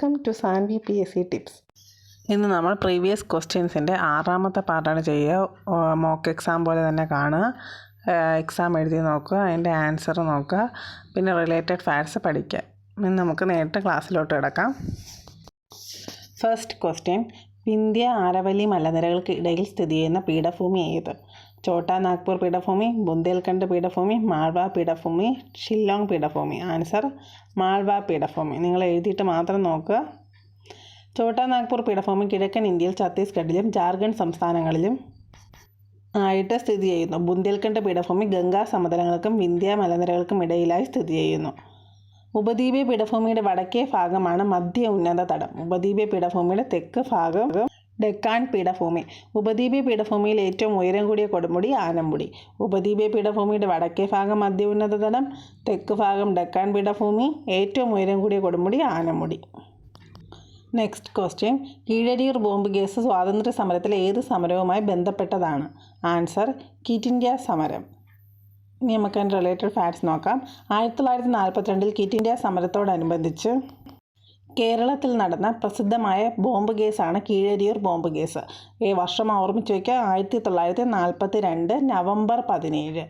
Welcome to Sanvi P S C tips. ഇന്ന് നമ്മൾ previous ക്വസ്റ്റ്യൻസിന്റെ ആറാമത്തെ പാർട്ടാണ് ചെയ്യുക. മോക്ക് എക്സാം പോലെ തന്നെ കാണുക. എക്സാം എഴുതി നോക്കുക. അതിന്റെ ആൻസർ നോക്കുക. പിന്നെ റിലേറ്റഡ് ഫാക്ട്സ് പഠിക്കുക. ഇനി നമുക്ക് നേരിട്ട് ക്ലാസ്സിലോട്ട് കിടക്കാം. ഫസ്റ്റ് ക്വസ്റ്റ്യൻ വിന്ധ്യ ആരവലി മലനിരകൾക്ക് ഇടയിൽ സ്ഥിതി ചെയ്യുന്ന പീഠഭൂമി ഏത്? ചോട്ടാ നാഗ്പൂർ പീഠഭൂമി ബുന്ദേൽഖണ്ഡ് പീഠഭൂമി മാൾവ പീഠഭൂമി ഷില്ലോങ് പീഠഭൂമി. ആൻസർ മാൾവ പീഠഭൂമി. നിങ്ങൾ എഴുതിയിട്ട് മാത്രം നോക്കുക. ചോട്ടാ നാഗ്പൂർ പീഠഭൂമി കിഴക്കൻ ഇന്ത്യയിൽ ഛത്തീസ്ഗഡിലും ജാർഖണ്ഡ് സംസ്ഥാനങ്ങളിലും ആയിട്ട് സ്ഥിതി ചെയ്യുന്നു. ബുന്ദേൽഖണ്ഡ് പീഠഭൂമി ഗംഗാ സമതലങ്ങൾക്കും വിന്ധ്യ മലനിരകൾക്കും ഇടയിലായി സ്ഥിതി ചെയ്യുന്നു. ഉപദ്വീപീയ പീഠഭൂമിയുടെ വടക്കേ ഭാഗമാണ് മധ്യ ഉന്നത തടം. ഉപദ്വീപീയ പീഠഭൂമിയുടെ തെക്ക് ഭാഗം ഡെക്കാൻ പീഠഭൂമി. ഉപദ്വീപീയ പീഠഭൂമിയിൽ ഏറ്റവും ഉയരം കൂടിയ കൊടുമുടി ആനമുടി. ഉപദ്വീപീയ പീഠഭൂമിയുടെ വടക്കേ ഭാഗം മധ്യ ഉന്നത തടം തെക്ക് ഭാഗം ഡെക്കാൻ പീഠഭൂമി ഏറ്റവും ഉയരം കൂടിയ കൊടുമുടി Anamudi. Next question Keezhariyur bomb case സ്വാതന്ത്ര്യ സമരത്തിലെ ഏത് സമരവുമായി ബന്ധപ്പെട്ടതാണ്? ആൻസർ കിറ്റ് ഇന്ത്യ സമരം. ഇനി റിലേറ്റഡ് ഫാക്ട്സ് നോക്കാം. ആയിരത്തി തൊള്ളായിരത്തി നാൽപ്പത്തിരണ്ടിൽ കിറ്റ് ഇന്ത്യ സമരത്തോടനുബന്ധിച്ച് കേരളത്തിൽ നടന്ന പ്രസിദ്ധമായ ബോംബ് കേസാണ് കീഴരിയൂർ ബോംബ് കേസ്. ഈ വർഷം ഓർമ്മിച്ച് വയ്ക്കുക ആയിരത്തി തൊള്ളായിരത്തി നാൽപ്പത്തി രണ്ട് നവംബർ പതിനേഴ്.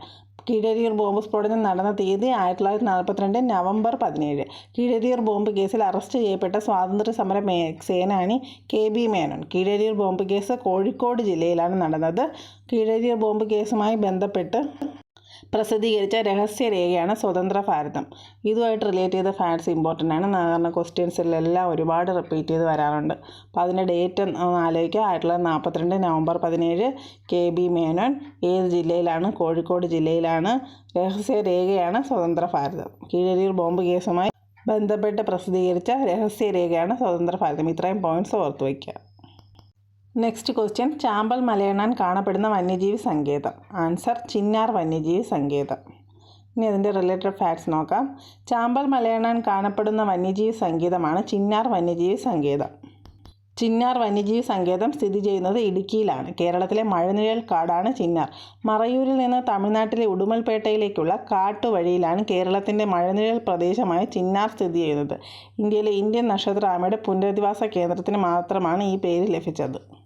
കീഴരിയൂർ ബോംബ് സ്ഫോടനം നടന്ന തീയതി ആയിരത്തി തൊള്ളായിരത്തി നാൽപ്പത്തിരണ്ട് നവംബർ പതിനേഴ്. കീഴരിയൂർ ബോംബ് കേസിൽ അറസ്റ്റ് ചെയ്യപ്പെട്ട സ്വാതന്ത്ര്യ സമര മേ സേനാനി K. B. Menon. Keezhariyur bomb case Kozhikode ജില്ലയിലാണ് നടന്നത്. കീഴരിയൂർ ബോംബ് കേസുമായി ബന്ധപ്പെട്ട് പ്രസിദ്ധീകരിച്ച രഹസ്യരേഖയാണ് സ്വതന്ത്ര ഭാരതം ഇതുമായിട്ട് റിലേറ്റ് ചെയ്ത ഫാക്ട്സ് ഇമ്പോർട്ടന്റ് ആണ്. കാരണം ക്വസ്റ്റ്യൻസിലെല്ലാം ഒരുപാട് റിപ്പീറ്റ് ചെയ്ത് വരാറുണ്ട്. അപ്പോൾ അതിന്റെ ഡേറ്റ് ഒന്ന് ആലോചിക്കുക. ആയിരത്തി തൊള്ളായിരത്തി നാൽപ്പത്തിരണ്ട് നവംബർ പതിനേഴ് കെ ബി മേനോൻ ഏത് ജില്ലയിലാണ്? കോഴിക്കോട് ജില്ലയിലാണ് രഹസ്യരേഖയാണ് സ്വതന്ത്ര ഭാരതം കീഴരിയിൽ ബോംബ് കേസുമായി ബന്ധപ്പെട്ട് പ്രസിദ്ധീകരിച്ച രഹസ്യരേഖയാണ് സ്വതന്ത്ര ഭാരതം ഇത്രയും പോയിന്റ്സ് ഓർത്ത് വയ്ക്കുക. നെക്സ്റ്റ് ക്വസ്റ്റ്യൻ ചാമ്പൽ മലയണ്ണാൻ കാണപ്പെടുന്ന വന്യജീവി സങ്കേതം. ആൻസർ ചിന്നാർ വന്യജീവി സങ്കേതം. ഇനി അതിന്റെ റിലേറ്റഡ് ഫാക്ട്സ് നോക്കാം. ചാമ്പൽ മലയണ്ണാൻ കാണപ്പെടുന്ന വന്യജീവി സങ്കേതമാണ് ചിന്നാർ വന്യജീവി സങ്കേതം. ചിന്നാർ വന്യജീവി സങ്കേതം സ്ഥിതി ചെയ്യുന്നത് ഇടുക്കിയിലാണ്. കേരളത്തിലെ മഴനിഴൽ കാടാണ് ചിന്നാർ. മറയൂരിൽ നിന്ന് തമിഴ്നാട്ടിലെ ഉടുമൽപേട്ടയിലേക്കുള്ള കാട്ടുവഴിയിലാണ് കേരളത്തിന്റെ മഴനിഴൽ പ്രദേശമായ ചിന്നാർ സ്ഥിതി ചെയ്യുന്നത്. ഇന്ത്യയിലെ ഇന്ത്യൻ നക്ഷത്രാമയുടെ പുനരധിവാസ കേന്ദ്രത്തിന് മാത്രമാണ് ഈ പേര് ലഭിച്ചത്.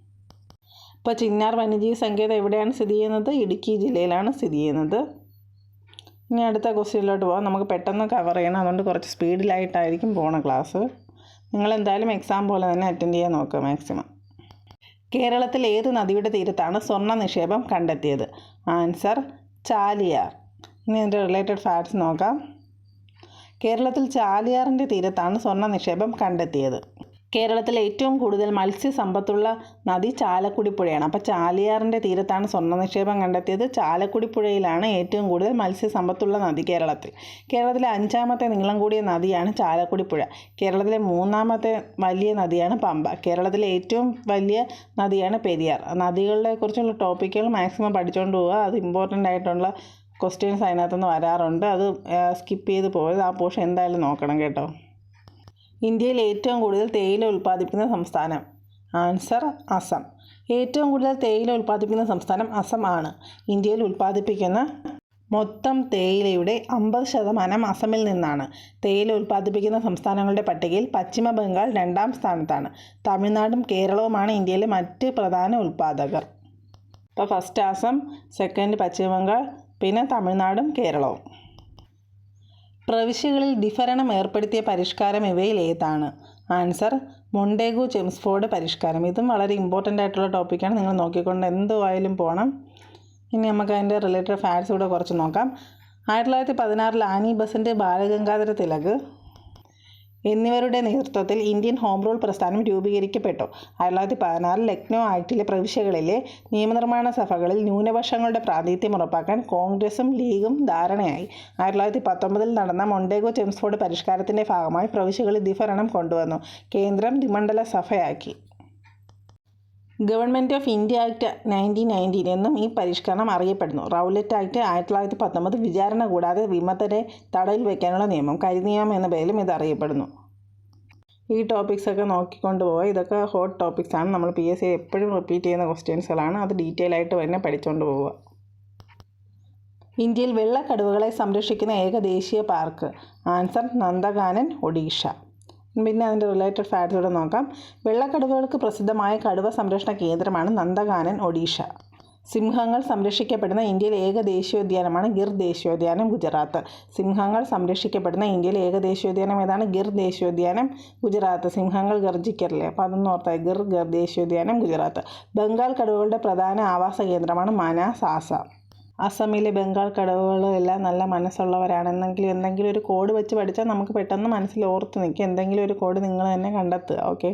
ഇപ്പോൾ ചിന്നാർ വന്യജീവി സങ്കേതം എവിടെയാണ് സ്ഥിതി ചെയ്യുന്നത്? ഇടുക്കി ജില്ലയിലാണ് സ്ഥിതി ചെയ്യുന്നത്. ഇനി അടുത്ത ക്വസ്റ്റ്യനിലോട്ട് പോകാം നമുക്ക് പെട്ടെന്ന് കവർ ചെയ്യണം. അതുകൊണ്ട് കുറച്ച് സ്പീഡിലായിട്ടായിരിക്കും പോണ ക്ലാസ് നിങ്ങൾ എന്തായാലും എക്സാം പോലെ തന്നെ അറ്റൻഡ് ചെയ്യാൻ നോക്കുക മാക്സിമം കേരളത്തിൽ ഏത് നദിയുടെ തീരത്താണ് സ്വർണ നിക്ഷേപം കണ്ടെത്തിയത്? ആൻസർ ചാലിയാർ. ഇനി അതിന്റെ റിലേറ്റഡ് ഫാക്ട്സ് നോക്കാം. കേരളത്തിൽ ചാലിയാറിന്റെ തീരത്താണ് സ്വർണ നിക്ഷേപം കണ്ടെത്തിയത്. കേരളത്തിലെ ഏറ്റവും കൂടുതൽ മത്സ്യസമ്പത്തുള്ള നദി ചാലക്കുടി പുഴയാണ്. അപ്പോൾ ചാലിയാറിന്റെ തീരത്താണ് സ്വർണ നിക്ഷേപം കണ്ടെത്തിയത്. ചാലക്കുടി പുഴയിലാണ് ഏറ്റവും കൂടുതൽ മത്സ്യസമ്പത്തുള്ള നദി കേരളത്തിൽ. കേരളത്തിലെ അഞ്ചാമത്തെ നീളം കൂടിയ നദിയാണ് ചാലക്കുടി പുഴ. കേരളത്തിലെ മൂന്നാമത്തെ വലിയ നദിയാണ് പമ്പ. കേരളത്തിലെ ഏറ്റവും വലിയ നദിയാണ് പെരിയാർ. നദികളെ കുറിച്ചുള്ള ടോപ്പിക്കുകൾ മാക്സിമം പഠിച്ചുകൊണ്ട് പോവുക. അത് ഇമ്പോർട്ടന്റ് ആയിട്ടുള്ള ക്വസ്റ്റ്യൻസ് അതിനകത്തുനിന്ന് വരാറുണ്ട്. അത് സ്കിപ്പ് ചെയ്ത് പോയത് ആ പോർഷൻ എന്തായാലും നോക്കണം കേട്ടോ. ഇന്ത്യയിൽ ഏറ്റവും കൂടുതൽ തേയില ഉൽപ്പാദിപ്പിക്കുന്ന സംസ്ഥാനം. ആൻസർ അസം. ഏറ്റവും കൂടുതൽ തേയില ഉൽപ്പാദിപ്പിക്കുന്ന സംസ്ഥാനം അസം ആണ്. ഇന്ത്യയിൽ ഉൽപ്പാദിപ്പിക്കുന്ന മൊത്തം തേയിലയുടെ അമ്പത് ശതമാനം അസമിൽ നിന്നാണ്. തേയില ഉൽപ്പാദിപ്പിക്കുന്ന സംസ്ഥാനങ്ങളുടെ പട്ടികയിൽ പശ്ചിമ ബംഗാൾ രണ്ടാം സ്ഥാനത്താണ്. തമിഴ്നാടും കേരളവുമാണ് ഇന്ത്യയിലെ മറ്റ് പ്രധാന ഉൽപ്പാദകർ. ഇപ്പോൾ ഫസ്റ്റ് ആസം സെക്കൻഡ് പശ്ചിമ ബംഗാൾ പിന്നെ തമിഴ്നാടും കേരളവും. പ്രവിശ്യകളിൽ ഡിഫരണം ഏർപ്പെടുത്തിയ പരിഷ്കാരം ഇവയിൽ ഏതാണ്? ആൻസർ മൊണ്ടേഗു ചെംസ്ഫോർഡ് പരിഷ്കാരം. ഇതും വളരെ ഇമ്പോർട്ടന്റ് ആയിട്ടുള്ള ടോപ്പിക്കാണ് നിങ്ങൾ നോക്കിക്കൊണ്ട് എന്തുമായാലും പോകണം ഇനി നമുക്ക് അതിന്റെ റിലേറ്റഡ് ഫാക്ട്സ് കൂടെ കുറച്ച് നോക്കാം. ആയിരത്തി തൊള്ളായിരത്തി പതിനാറിൽ ആനി ബസന്റ് ബാലഗംഗാധര തിലക് എന്നിവരുടെ നേതൃത്വത്തിൽ ഇന്ത്യൻ ഹോം റൂൾ പ്രസ്ഥാനം രൂപീകരിക്കപ്പെട്ടു. ആയിരത്തി തൊള്ളായിരത്തി പതിനാറിൽ ലക്നൗ ആക്ടിലെ പ്രവിശ്യകളിലെ നിയമനിർമ്മാണ സഭകളിൽ ന്യൂനപക്ഷങ്ങളുടെ പ്രാതിനിധ്യം ഉറപ്പാക്കാൻ കോൺഗ്രസും ലീഗും ധാരണയായി. ആയിരത്തി തൊള്ളായിരത്തി പത്തൊമ്പതിൽ നടന്ന മൊണ്ടേഗോ ചെംസ്ഫോർഡ് പരിഷ്കാരത്തിന്റെ ഭാഗമായി പ്രവിശ്യകളിൽ ദ്വിഭരണം കൊണ്ടുവന്നു. കേന്ദ്രം ദ്വിമണ്ഡല സഭയാക്കി. Government of India act nineteen nineteen എന്നും ഈ പരിഷ്കരണം അറിയപ്പെടുന്നു. റൗലറ്റ് ആക്ട് ആയിരത്തി തൊള്ളായിരത്തി പത്തൊമ്പത് വിചാരണ കൂടാതെ വിമതരെ തടയിൽ വയ്ക്കാനുള്ള നിയമം കരിനിയമം എന്ന പേരിലും ഇത് അറിയപ്പെടുന്നു. ഈ ടോപ്പിക്സൊക്കെ നോക്കിക്കൊണ്ട് പോവുക. ഇതൊക്കെ ഹോട്ട് ടോപ്പിക്സാണ് നമ്മൾ പി എസ് സി എപ്പോഴും റിപ്പീറ്റ് ചെയ്യുന്ന ക്വസ്റ്റ്യൻസുകളാണ് അത് ഡീറ്റെയിൽ ആയിട്ട് തന്നെ പഠിച്ചുകൊണ്ട് പോവുക. ഇന്ത്യയിൽ വെള്ളക്കടുവകളെ സംരക്ഷിക്കുന്ന ഏക ദേശീയ പാർക്ക് ആൻസർ നന്ദകാനൻ ഒഡീഷ. പിന്നെ അതിന്റെ റിലേറ്റഡ് ഫാക്ട്സ് കൂടെ നോക്കാം. വെള്ളക്കടുവകൾക്ക് പ്രസിദ്ധമായ കടുവ സംരക്ഷണ കേന്ദ്രമാണ് നന്ദഗാനൻ ഒഡീഷ. സിംഹങ്ങൾ സംരക്ഷിക്കപ്പെടുന്ന ഇന്ത്യയിലെ ഏക ദേശീയോദ്യാനമാണ് ഗിർ ദേശീയോദ്യാനം ഗുജറാത്ത്. സിംഹങ്ങൾ സംരക്ഷിക്കപ്പെടുന്ന ഇന്ത്യയിലെ ഏക ദേശീയോദ്യാനം ഏതാണ്? ഗിർ ദേശീയോദ്യാനം ഗുജറാത്ത്. സിംഹങ്ങൾ ഗർജിക്കറില്ലേ? അപ്പോൾ അതൊന്നും ഓർത്തായി ഗിർ ഗർ ദേശീയോദ്യാനം ഗുജറാത്ത്. ബംഗാൾ കടുവകളുടെ പ്രധാന ആവാസ കേന്ദ്രമാണ് മനാസ് ആസാം അസമിലെ ബംഗാൾ കടവുകളെല്ലാം എല്ലാം നല്ല മനസ്സുള്ളവരാണെന്നെങ്കിൽ എന്തെങ്കിലും ഒരു കോഡ് വെച്ച് പഠിച്ചാൽ നമുക്ക് പെട്ടെന്ന് മനസ്സിൽ ഓർത്ത് നിൽക്കും എന്തെങ്കിലും ഒരു കോഡ് നിങ്ങൾ തന്നെ കണ്ടെത്തുക ഓക്കെ?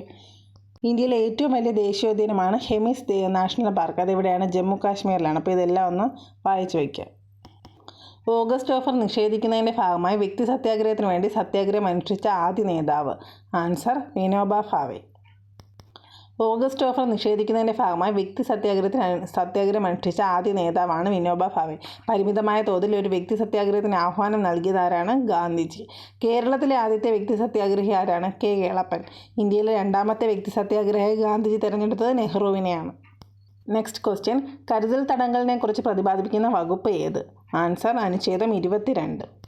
ഇന്ത്യയിലെ ഏറ്റവും വലിയ ദേശീയോദ്യാനമാണ് ഹെമിസ് നാഷണൽ പാർക്ക്. അതെവിടെയാണ് ജമ്മു കാശ്മീരിലാണ്. അപ്പോൾ ഇതെല്ലാം ഒന്ന് വായിച്ചു വയ്ക്കുക ഓഗസ്റ്റ് ഓഫർ നിഷേധിക്കുന്നതിന്റെ ഭാഗമായി വ്യക്തി സത്യാഗ്രഹത്തിന് വേണ്ടി സത്യാഗ്രഹം അനുഷ്ഠിച്ച ആദ്യ നേതാവ്. Answer Vinoba Bhave August offer നിഷേധിക്കുന്നതിന്റെ ഭാഗമായി വ്യക്തി സത്യാഗ്രഹത്തിന് സത്യാഗ്രഹം അനുഷ്ഠിച്ച ആദ്യ നേതാവാണ് വിനോബ ഭാവെ. പരിമിതമായ തോതിൽ ഒരു വ്യക്തി സത്യാഗ്രഹത്തിന് ആഹ്വാനം നൽകിയതാരാണ് ഗാന്ധിജി. കേരളത്തിലെ ആദ്യത്തെ വ്യക്തി സത്യാഗ്രഹി ആരാണ്? കെ. കേളപ്പൻ. ഇന്ത്യയിലെ രണ്ടാമത്തെ വ്യക്തി സത്യാഗ്രഹി ഗാന്ധിജി തിരഞ്ഞെടുത്തത് നെഹ്റുവിനെയാണ്. Next question. കരുതൽ തടങ്കലിനെക്കുറിച്ച് പ്രതിപാദിപ്പിക്കുന്ന വകുപ്പ് ഏത്? ആൻസർ അനുച്ഛേദം ഇരുപത്തിരണ്ട്.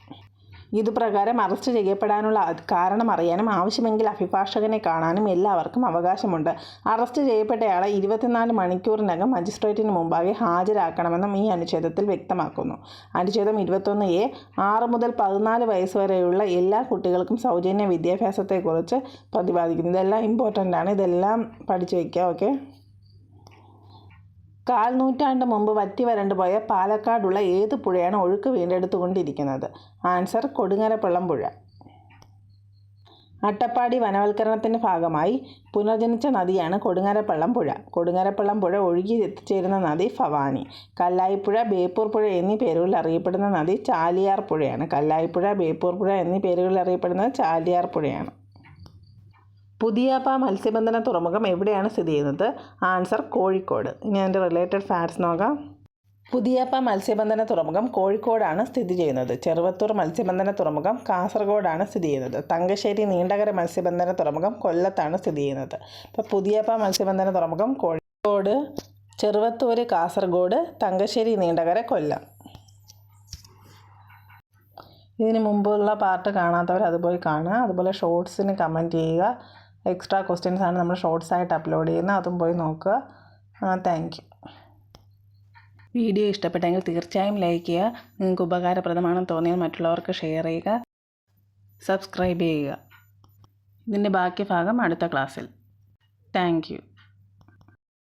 ഇതുപ്രകാരം അറസ്റ്റ് ചെയ്യപ്പെടാനുള്ള കാരണം അറിയാനും ആവശ്യമെങ്കിൽ അഭിഭാഷകനെ കാണാനും എല്ലാവർക്കും അവകാശമുണ്ട്. അറസ്റ്റ് ചെയ്യപ്പെട്ടയാളെ ഇരുപത്തിനാല് മണിക്കൂറിനകം മജിസ്ട്രേറ്റിന് മുമ്പാകെ ഹാജരാക്കണമെന്നും ഈ അനുച്ഛേദത്തിൽ വ്യക്തമാക്കുന്നു. അനുച്ഛേദം ഇരുപത്തൊന്ന് എ ആറ് മുതൽ പതിനാല് വയസ്സ് വരെയുള്ള എല്ലാ കുട്ടികൾക്കും സൗജന്യ വിദ്യാഭ്യാസത്തെക്കുറിച്ച് പ്രതിപാദിക്കുന്നു. ഇതെല്ലാം ഇമ്പോർട്ടന്റ് ആണ്. ഇതെല്ലാം പഠിച്ചു വയ്ക്കുക ഓക്കെ കാൽ നൂറ്റാണ്ട് മുമ്പ് വറ്റി വരണ്ടു പോയ പാലക്കാടുള്ള ഏത് പുഴയാണ് ഒഴുക്ക് വീണ്ടെടുത്തുകൊണ്ടിരിക്കുന്നത്? ആൻസർ കൊടുങ്ങരപ്പള്ളം പുഴ. അട്ടപ്പാടി വനവൽക്കരണത്തിന്റെ ഭാഗമായി പുനർജനിച്ച നദിയാണ് കൊടുങ്ങരപ്പള്ളം പുഴ. കൊടുങ്ങരപ്പള്ളം പുഴ ഒഴുകി എത്തിച്ചേരുന്ന നദി ഭവാനി. കല്ലായിപ്പുഴ ബേപ്പൂർ പുഴ എന്നീ പേരുകളിൽ അറിയപ്പെടുന്ന നദി ചാലിയാർ പുഴയാണ്. കല്ലായിപ്പുഴ ബേപ്പൂർ പുഴ എന്നീ പേരുകളിൽ അറിയപ്പെടുന്നത് ചാലിയാർ പുഴയാണ്. പുതിയാപ്പ മത്സ്യബന്ധന തുറമുഖം എവിടെയാണ് സ്ഥിതി ചെയ്യുന്നത്? ആൻസർ കോഴിക്കോട്. ഇനി അതിന്റെ റിലേറ്റഡ് ഫാക്ട്സ് നോക്കാം. പുതിയാപ്പ മത്സ്യബന്ധന തുറമുഖം കോഴിക്കോടാണ് സ്ഥിതി ചെയ്യുന്നത്. ചെറുവത്തൂർ മത്സ്യബന്ധന തുറമുഖം കാസർഗോഡാണ് സ്ഥിതി ചെയ്യുന്നത്. തങ്കശ്ശേരി നീണ്ടകര മത്സ്യബന്ധന തുറമുഖം കൊല്ലത്താണ് സ്ഥിതി ചെയ്യുന്നത്. അപ്പോൾ പുതിയാപ്പ മത്സ്യബന്ധന തുറമുഖം കോഴിക്കോട് ചെറുവത്തൂർ കാസർഗോഡ് തങ്കശ്ശേരി നീണ്ടകര കൊല്ലം. ഇതിന് മുമ്പുള്ള പാർട്ട് കാണാത്തവർ അതുപോലെ കാണുക. അതുപോലെ ഷോർട്സിന് കമന്റ് ചെയ്യുക. എക്സ്ട്രാ ക്വസ്റ്റ്യൻസ് ആണ് നമ്മൾ ഷോർട്സ് ആയിട്ട് അപ്ലോഡ് ചെയ്യുന്നത്. അതും പോയി നോക്കുക. താങ്ക് വീഡിയോ ഇഷ്ടപ്പെട്ടെങ്കിൽ തീർച്ചയായും ലൈക്ക് ചെയ്യുക. നിങ്ങൾക്ക് ഉപകാരപ്രദമാണെന്ന് തോന്നിയാൽ മറ്റുള്ളവർക്ക് ഷെയർ ചെയ്യുക. സബ്സ്ക്രൈബ് ചെയ്യുക. ഇതിന്റെ ബാക്കി ഭാഗം അടുത്ത ക്ലാസ്സിൽ. താങ്ക്